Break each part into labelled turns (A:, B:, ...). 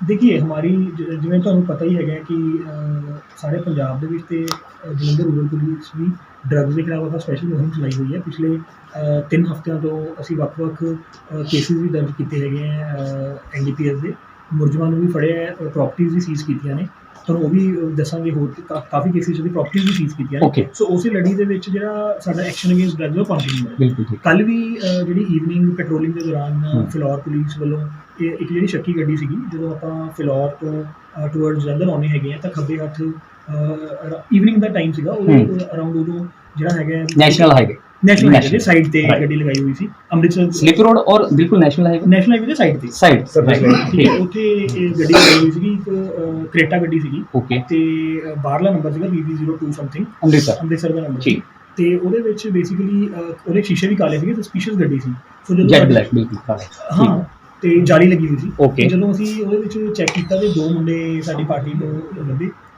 A: ਦੇਖੀਏ ਹਮਾਰੀ ਜ- ਜਿਵੇਂ ਤੁਹਾਨੂੰ ਪਤਾ ਹੀ ਹੈਗਾ ਕਿ ਅਹ, ਸਾਡੇ ਪੰਜਾਬ ਦੇ ਵਿੱਚ ਤੇ ਜਲੰਧਰ ਰੂਰਲ ਪੁਲਿਸ ਵੀ ਡਰੱਗਸ ਦੇ ਖਿਲਾਫ ਆਪਾਂ ਸਪੈਸ਼ਲ ਮੁਹਿੰਮ ਚਲਾਈ ਹੋਈ ਹੈ। ਪਿਛਲੇ ਅਹ, ਤਿੰਨ ਹਫ਼ਤਿਆਂ ਤੋਂ ਅਸੀਂ ਵੱਖ-ਵੱਖ ਕੇਸਿਸ ਵੀ ਦਰਜ ਕੀਤੇ ਹੈਗੇ ਹੈ ਐਨਡੀਪੀਐਸ ਦੇ। ਮੁਲਜ਼ਮਾਂ ਨੂੰ ਵੀ ਫੜਿਆ ਹੈ ਪ੍ਰਾਪਰਟੀਆਂ ਵੀ ਸੀਜ਼ ਕੀਤੀਆਂ ਨੇ ਤੁਹਾਨੂੰ ਉਹ ਵੀ ਦੱਸਾਂਗੇ ਹੋਰ ਕਾਫੀ ਕੇਸਿਸ ਦੀ ਪ੍ਰਾਪਰਟੀਆਂ ਵੀ ਸੀਜ਼ ਕੀਤੀਆਂ ਨੇ. ਸੋ ਉਸੇ ਲੜੀ ਦੇ ਵਿੱਚ ਜਿਹੜਾ ਸਾਡਾ ਐਕਸ਼ਨ ਅਗੇਂਸਟ ਡਰੱਗਸ ਉਹ ਕੰਟੀਨਿਊ ਹੈ ਕੱਲ ਵੀ ਜਿਹੜੀ ਈਵਨਿੰਗ ਪੈਟਰੋਲਿੰਗ ਦੇ ਦੌਰਾਨ। ਫਿਲੌਰ ਪੁਲਿਸ ਵੱਲੋਂ ਇਹ ਇੱਕ ਜਿਹੜੀ ਸ਼ੱਕੀ ਗੱਡੀ ਸੀਗੀ ਜਦੋਂ ਆਪਾਂ ਫਿਲੌਰ ਤੋਂ ਟੁਵਰਡਸ ਜਲੰਧਰ ਆਉਣੇ ਹੈਗੇ ਆ ਤਾਂ ਖੱਬੇ ਹੱਥ ਈਵਨਿੰਗ ਦਾ ਟਾਈਮ ਸੀਗਾ। ਉਹਦੇ ਅਰਾਊਂਡ ਉਦੋਂ ਜਿਹੜਾ ਹੈਗਾ
B: ਨੈਸ਼ਨਲ ਹਾਈਵੇ
A: ਨੈਸ਼ਨਲ ਹਾਈਵੇ ਦੇ ਸਾਈਡ ਤੇ. ਗੱਡੀ ਲਗਾਈ ਹੋਈ ਸੀ ਅੰਮ੍ਰਿਤਸਰ
B: ਸਲਿਪ ਰੋਡ ਔਰ ਬਿਲਕੁਲ ਨੈਸ਼ਨਲ ਹਾਈਵੇ
A: ਨੈਸ਼ਨਲ ਹਾਈਵੇ ਦੇ ਸਾਈਡ ਤੇ।
B: ਸਾਈਡ
A: ਠੀਕ ਹੈ
B: ਠੀਕ
A: ਉੱਥੇ ਇਹ ਗੱਡੀ ਲਗਾਈ ਹੋਈ ਸੀਗੀ ਇੱਕ ਕ੍ਰੇਟਾ ਗੱਡੀ ਸੀਗੀ।
B: ਓਕੇ
A: ਤੇ ਬਾਹਰਲਾ ਨੰਬਰ ਸੀਗਾ BB02 ਸਮਥਿੰਗ
B: ਅੰਮ੍ਰਿਤਸਰ।
A: ਅੰਮ੍ਰਿਤਸਰ ਦਾ ਨੰਬਰ
B: ਠੀਕ।
A: ਤੇ ਉਹਦੇ ਵਿੱਚ ਬੇਸਿਕਲੀ ਉਹਦੇ ਸ਼ੀਸ਼ੇ ਵੀ ਕਾਲੇ ਸੀਗੇ ਸਸਪੀਸ਼ੀਅਸ ਗੱਡੀ ਸੀ। ਸੋ
B: ਜੈਟ ਬਲੈਕ ਬਿਲਕੁਲ ਕਾਲਾ।
A: ਹਾਂ ਤੇ ਜਾਲੀ ਲੱਗੀ ਹੋਈ ਸੀ।
B: Okay.
A: ਤੇ ਜਦੋਂ ਅਸੀਂ ਉਹਦੇ ਵਿੱਚ ਚੈੱਕ ਕੀਤਾ ਤੇ ਦੋ ਮੁੰਡੇ ਸਾਡੀ ਪਾਰਟੀ ਨੂੰ ਲੱਭੇ।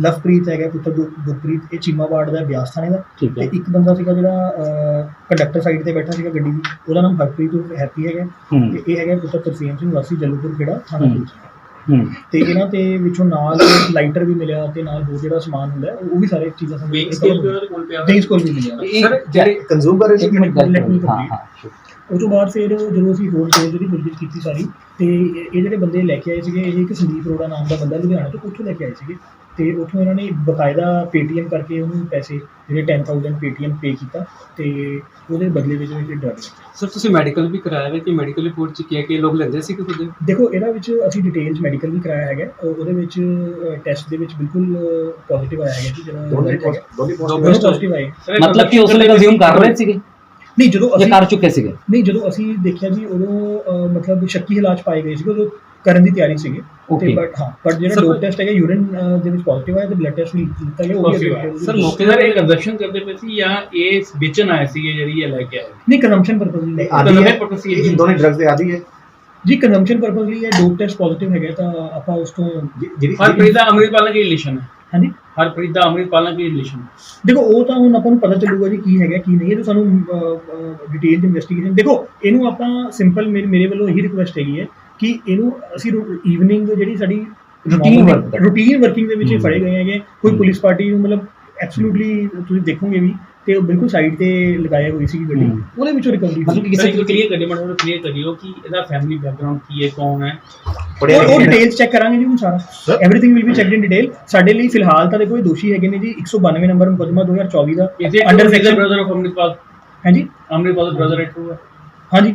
A: ਲਵਪ੍ਰੀਤ ਹੈਗਾ ਪੁੱਤਰ ਗੁਰਪ੍ਰੀਤ ਇਹ ਚੀਮਾਬਾੜ ਦਾ ਬਿਆਸ ਥਾਣੇ ਦਾ। ਤੇ ਇੱਕ ਬੰਦਾ ਸੀਗਾ ਜਿਹੜਾ ਕੰਡਕਟਰ ਸਾਈਡ ਤੇ ਬੈਠਾ ਸੀਗਾ ਗੱਡੀ ਦੀ। ਉਹਦਾ ਨਾਮ ਹਰਪ੍ਰੀਤ ਹੈਪੀ ਹੈਗਾ। ਤੇ ਇਹ ਹੈਗਾ ਪੁੱਤਰ ਤਰਸੇਮ ਸਿੰਘ ਵਾਸੀ ਜਲੂਪੁਰ ਖੇੜਾ ਥਾਣਾ ਤੇ ਇਹਨਾਂ ਤੇ ਵਿੱਚੋਂ ਨਾਲ ਲਾਈਟਰ ਵੀ ਮਿਲਿਆ ਤੇ ਨਾਲ ਹੋਰ ਜਿਹੜਾ ਸਮਾਨ ਹੁੰਦਾ ਉਹ ਵੀ ਸਾਰੇ ਚੀਜ਼ਾਂ ਸਾਨੂੰ
C: ਉਹਦੇ ਕੋਲ ਪਿਆ।
A: ਵੇਗ ਸਕੇਲ ਵੀ ਮਿਲਿਆ।
C: ਸਰ ਜਿਹੜੇ
D: ਕੰਜ਼ੂਮ ਕਰ ਰਹੇ ਸੀ.
A: ਉਹ ਤੋਂ ਬਾਅਦ ਫਿਰ ਜਦੋਂ ਅਸੀਂ ਹੋਰ ਹੋਰ ਜਿਹੜੀ ਪੁੱਛਗਿੱਛ ਕੀਤੀ ਸਾਰੀ ਤੇ ਇਹ ਜਿਹੜੇ ਬੰਦੇ ਲੈ ਕੇ ਆਏ ਸੀਗੇ ਇਹ ਇੱਕ ਸੰਦੀਪ ਅਰੋੜਾ ਨਾਮ ਦਾ ਬੰਦਾ ਲੁਧਿਆਣਾ ਤੋਂ ਉੱਥੋਂ ਲੈ ਕੇ ਆਏ ਸੀਗੇ। ਤੇ ਉੱਥੋਂ ਇਹਨਾਂ ਨੇ ਬਕਾਇਦਾ ਪੇਟੀਐਮ ਕਰਕੇ ਉਹਨੂੰ ਪੈਸੇ ਜਿਹੜੇ 10000 ਪੇਟੀਐਮ ਪੇ ਕੀਤਾ ਤੇ ਉਹਦੇ ਬਦਲੇ ਵਿੱਚ ਇਹ ਡਰਗ
C: ਸਰ ਤੁਸੀਂ ਮੈਡੀਕਲ ਵੀ ਕਰਾਇਆ ਹੈ ਕਿ ਮੈਡੀਕਲ ਰਿਪੋਰਟ ਚ ਕੀ ਹੈ ਕਿ ਲੋਕ ਲੈਂਦੇ ਸੀ ਕਿ ਖੁਦ
A: ਦੇਖੋ ਇਹਦਾ ਵਿੱਚ ਅਸੀਂ ਡਿਟੇਲਸ ਮੈਡੀਕਲ ਵੀ ਕਰਾਇਆ ਹੈਗਾ। ਉਹ- ਉਹਦੇ ਵਿੱਚ ਟੈਸਟ ਦੇ ਵਿੱਚ ਬਿਲਕੁਲ ਪੋਜ਼ਿਟਿਵ ਆਇਆ ਹੈਗਾ ਜੀ ਜਿਹੜਾ
D: ਦੋਨੇ
A: ਪੋਜ਼ਿਟਿਵ ਆਏ।
B: ਮਤਲਬ ਕਿ ਉਸ ਵੇਲੇ ਕੰਜ਼ਿਊਮ ਕਰ ਰਹੇ ਸੀਗੇ?
A: ਨਹੀਂ ਜਦੋਂ
B: ਜਾਂ
A: ਅਸੀਂ
B: ਕਰ ਚੁੱਕੇ ਸੀਗੇ।
A: ਨਹੀਂ ਜਦੋਂ ਅਸੀਂ ਦੇਖਿਆ ਜੀ ਉਦੋਂ ਅਹ, ਮਤਲਬ ਸ਼ੱਕੀ ਹਾਲਾਤ 'ਚ ਪਾਏ ਗਏ ਸੀ ਉਦੋਂ ਕਰਨ ਦੀ ਤਿਆਰੀ ਸੀਗੀ। ਤੇ
B: Okay.
A: ਬਟ ਹਾਂ ਬਟ ਜਿਹੜਾ
C: Sir,
A: ਡੋਪ ਟੈਸਟ ਹੈਗਾ ਯੂਰਿਨ ਦੇ ਵਿੱਚ ਪੋਜ਼ਿਟਿਵ ਆਇਆ ਤੇ ਬਲੱਡ ਟੈਸਟ ਵੀ ਕੀਤਾ ਗਿਆ ਉਹ ਵੀ ਅੱਗੇ-
C: ਸਰ ਮੌਕੇ ਦਾ ਇਹ ਕੰਜ਼ਪਸ਼ਨ ਕਰਦੇ ਪਏ ਸੀ ਜਾਂ ਇਹ ਵੇਚਣ ਆਏ ਸੀ ਜਿਹੜੀ ਇਹ ਲੈ ਕੇ ਆਏ?
A: ਨਹੀਂ ਕੰਜ਼ੰਪਸ਼ਨ ਪਰਪਸ ਲਈ
D: ਆਦੀ ਹੈ
C: ਸੀ ਇਹ।
D: ਇਹ ਦੋਨੇ ਡਰੱਗਸ ਦੇ ਆਦੀ ਹੈ।
A: ਜੀ ਕੰਜ਼ੰਪਸ਼ਨ ਪਰਪਸ ਲਈ ਇਹ ਡੋਪ ਟੈਸਟ ਪੋਜ਼ਿਟਿਵ ਹੈਗਾ ਤਾਂ ਆਪਾਂ ਉਸ ਤੋਂ
D: ਜਿਹੜੀ
C: ਹਰਪ੍ਰੀਤ ਦਾ ਅੰਮ੍ਰਿਤਪਾਲ ਨਾਲ ਕੀ ਰਿਲੇਸ਼ਨ ਹੈ
A: ਹਾਂਜੀ
C: ਹਰਪ੍ਰੀਤ ਦਾ ਅੰਮ੍ਰਿਤਪਾਲ ਨਾਲ ਕੀ ਰਿਲੇਸ਼ਨ ਹੈ
A: ਦੇਖੋ ਉਹ ਤਾਂ ਹੁਣ ਆਪਾਂ ਨੂੰ ਪਤਾ ਚੱਲੂਗਾ ਜੀ ਕੀ ਹੈਗਾ ਕੀ ਨਹੀਂ ਇਹ ਤਾਂ ਸਾਨੂੰ ਡਿਟੇਲ ਇਨਵੈਸਟੀਗੇਸ਼ਨ ਦੇਖੋ ਇਹਨੂੰ ਆਪਾਂ ਸਿੰਪਲ ਮੇਰੇ ਵੱਲੋਂ ਇਹੀ ਰਿਕੁਐਸਟ ਹੈਗੀ ਹੈ ਕਿ ਇਹਨੂੰ ਅਸੀਂ ਈਵਨਿੰਗ ਜਿਹੜੀ ਸਾਡੀ
B: work ਦਾ।
A: ਰੂਟੀਨ ਵਰਕਿੰਗ ਦੇ ਵਿੱਚ। ਫੜੇ ਗਏ ਹੈਗੇ ਕੋਈ। ਪੁਲਿਸ ਪਾਰਟੀ ਨੂੰ ਮਤਲਬ ਐਬਸੋਲੂਟਲੀ ਤੁਸੀਂ ਦੇਖੋਗੇ ਵੀ ਤੇ ਉਹ ਬਿਲਕੁਲ ਸਾਈਡ ਤੇ ਲਗਾਇਆ ਹੋਈ ਸੀ ਗੱਡੀ। ਉਹਦੇ ਵਿੱਚੋਂ ਰਿਕਵਰੀ
B: ਮਤਲਬ ਕਿ
C: ਕਿਸੇ ਨੂੰ ਕਲੀਅਰ ਕਰਿਓ ਮੈਨੂੰ ਕਲੀਅਰ ਕਰਿਓ ਕਿ ਇਹਦਾ ਫੈਮਿਲੀ ਬੈਕਗ੍ਰਾਉਂਡ ਕੀ ਹੈ ਕੌਣ ਹੈ।
A: ਉਹ ਡਿਟੇਲਸ ਚੈੱਕ ਕਰਾਂਗੇ ਜੀ ਹੁਣ ਸਾਰਾ? Everything will be checked in detail ਸਾਡੇ ਲਈ ਫਿਲਹਾਲ ਤਾਂ ਦੇਖੋ ਇਹ ਦੋਸ਼ੀ ਹੈਗੇ ਨੇ ਜੀ। 192 ਨੰਬਰ ਮੁਕੱਦਮਾ 2024 ਦਾ under section
C: brother of Amritpal
A: ਹਾਂਜੀ।
C: ਅੰਮ੍ਰਿਤਪਾਲ ਦਾ ਬ੍ਰਦਰ ਹੈ
A: ਹਾਂਜੀ।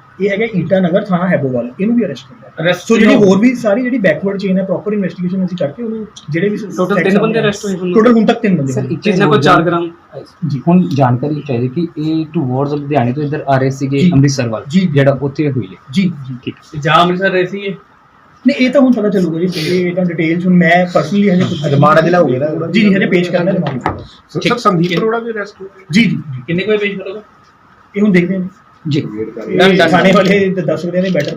A: ਇਹ ਹੈਗਾ ਈਟਾ ਨਗਰ ਥਾਣਾ ਹੈਬੋਵਾਲ ਇਹਨੂੰ ਵੀ ਅਰੈਸਟ ਕੀਤਾ।
C: ਅਰੈਸਟ
A: ਸੋ ਜਿਹੜੀ ਹੋਰ ਵੀ ਸਾਰੀ ਜਿਹੜੀ ਬੈਕਵਰਡ ਚੇਨ ਹੈ ਪ੍ਰੋਪਰ ਇਨਵੈਸਟੀਗੇਸ਼ਨ ਅਸੀਂ ਕਰਕੇ ਉਹਨੂੰ ਜਿਹੜੇ ਵੀ
C: Total ਤਿੰਨ ਬੰਦੇ arrest ਹੋਏ ਹੁਣ?
A: ਟੋਟਲ ਹੁਣ ਤੱਕ ਤਿੰਨ ਬੰਦੇ
B: ਸਰ
A: ਹੋਏ।
B: ਇੱਕ
C: ਜਿਸ
B: ਚੀਜ਼
C: ਨੇ ਕੋਈ
B: ਹੋਰ
C: 4
B: ਜਾਣ-
C: ਗ੍ਰਾਮ।
A: ਜੀ
B: ਹੁਣ ਜਾਣਕਾਰੀ ਚਾਹੀਦੀ ਕਿ ਇਹ ਟੂਵਰਡਸ ਲੁਧਿਆਣੇ ਤੋਂ ਇੱਧਰ ਆ ਰਹੇ ਸੀਗੇ
A: ਜੀ।
B: ਅੰਮ੍ਰਿਤਸਰ ਵੱਲ
A: ਜੀ।
B: ਜਿਹੜਾ ਉੱਥੇ ਹੋਈ ਹੈ।
A: ਜੀ ਜੀ।
B: ਠੀਕ
C: ਜਾਂ ਅੰਮ੍ਰਿਤਸਰ ਰਹੇ ਸੀ ਇਹ
A: ਨਹੀਂ ਇਹ ਤਾਂ ਹੁਣ ਪਤਾ ਚੱਲੂਗਾ ਜੀ ਇਹ ਤਾਂ ਡਿਟੇਲਸ ਹੁਣ ਮੈਂ ਪਰਸਨਲੀ ਹਜੇ ਕੁਝ
D: ਰਿਮਾਂਡ ਅਜੇ ਲਾਓਗੇ ਨਾ
A: ਜੀ ਜੀ ਹਜੇ ਪੇਸ਼ ਕਰਨਾ ਰਿਮਾਂਡ
E: ਸਰ ਸੰਦੀਪ ਅਰੋੜਾ ਵੀ ਅਰੈਸਟ ਹੋ ਗਿਆ
A: ਜੀ ਜੀ। ਜੀ।
C: ਕਿੰਨੇ ਕੋਈ ਪੇਸ਼ ਕਰੋਗੇ?
A: ਇਹ ਹੁਣ ਦੇਖਦੇ ਹਾਂ
B: ਜੀ।
A: ਇਹ ਥਾਣੇ ਵਾਲੇ ਤਾਂ ਦੱਸ ਸਕਦੇ ਬੈਟਰ